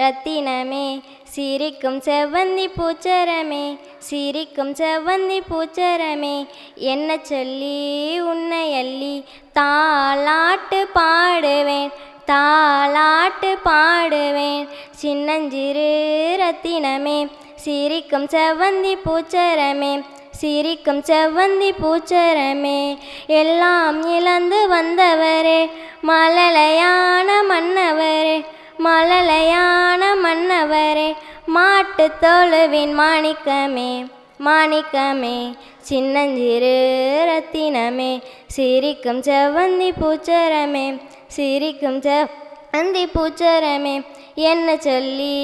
ரத்தினமே சிரிக்கும் செவ்வந்தி பூச்சரமே சிரிக்கும் செவ்வந்தி பூச்சரமே என்ன சொல்லி உன்னை அள்ளி தாலாட்டு பாடுவேன் தாலாட்டு பாடுவேன். சின்னஞ்சிறு ரத்தினமே சிரிக்கும் செவ்வந்தி பூச்சரமே சிரிக்கும் செவ்வந்தி பூச்சரமே எல்லாம் இழந்து வந்தவரே மலலையான மன்னவரே மழலையான மன்னவரே மாட்டு தொழுவின் மாணிக்கமே மாணிக்கமே. சின்னஞ்சிறு ரத்தினமே சிரிக்கும் செவ்வந்தி பூச்சரமே சிரிக்கும் செவ்வந்தி பூச்சரமே. என்ன சொல்லி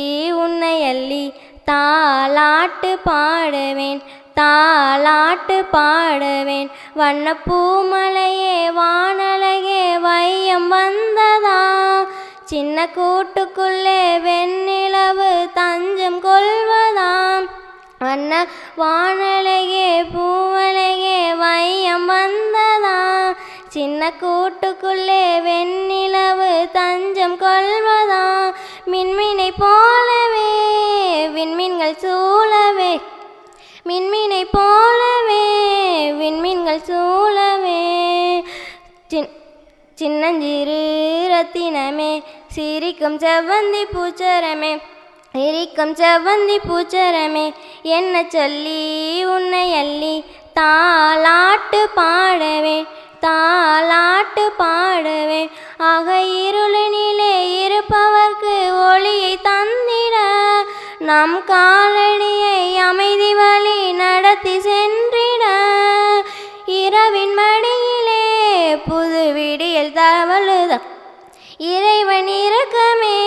உன்னை அள்ளி தாளாட்டு பாடுவேன் தாளாட்டு பாடுவேன். வண்ணப்பூமலையே வானலையே வையம் வந்ததா சின்ன கூட்டுக்குள்ளே வெண்ணிலவு தஞ்சம் கொள்வதாம். வண்ண வானலையே பூவலையே வையம் வந்ததா சின்ன கூட்டுக்குள்ளே வெண்ணிலவு தஞ்சம் கொள்வதா மின்மினை போலவே விண்மீன்கள் சூழவே. மின்மினை போலவே விண்மீன்கள் சூழவே. சின் சின்னஞ்சிறு ரத்தினமே சிரிக்கும் செவ்வந்தி பூச்சரமே சிரிக்கும் செவ்வந்தி பூச்சரமே என்ன சொல்லி உன்னை அள்ளி தாளாட்டு பாடவே தாளாட்டு பாடவே. ஆக இருளினிலே இருப்பவர்க்கு ஒளியை தந்திட நம் காலடியை அமைதி வழி நடத்தி பிடியில் விடியல் இறைவன் இரக்கமே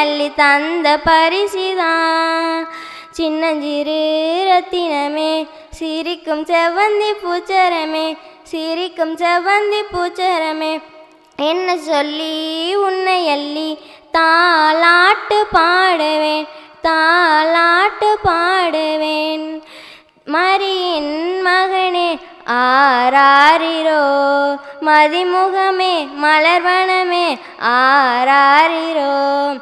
அள்ளி தந்த பரிசுதான். சின்னஞ்சிறு ரத்தினமே சிரிக்கும் செவ்வந்தி பூச்சரமே சிரிக்கும் செவ்வந்தி பூச்சரமே. என்ன சொல்லி உன்னை அள்ளி தாளாட்டு பாடுவேன் தாளாட்டு பாடுவேன். மரியின் மக ஆராரிரோ? மதிமுகமே மலர்வனமே ஆராரிரோ?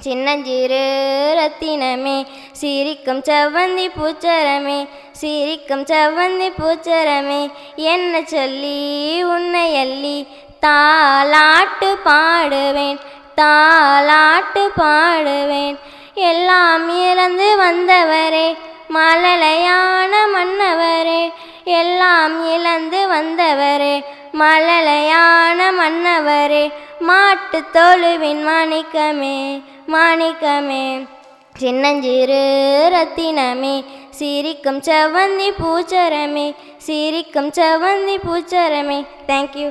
சின்னஞ்சிறு ரத்தினமே சிரிக்கும் செவ்வந்தி பூச்சரமே சிரிக்கும் செவ்வந்தி பூச்சரமே என்ன சொல்லி உன்னை அள்ளி தாலாட்டு பாடுவேன் தாலாட்டு பாடுவேன். எல்லாம் இழந்து வந்தவரே மலலையான மன்னவரே எல்லாம் இழந்து வந்தவரே மழலையான மன்னவரே மாட்டு தொழுவின் மாணிக்கமே மாணிக்கமே. சின்னஞ்சிறு ரத்தினமே சிரிக்கும் செவ்வந்தி பூச்சரமே சிரிக்கும் செவ்வந்தி பூச்சரமே. தேங்க்யூ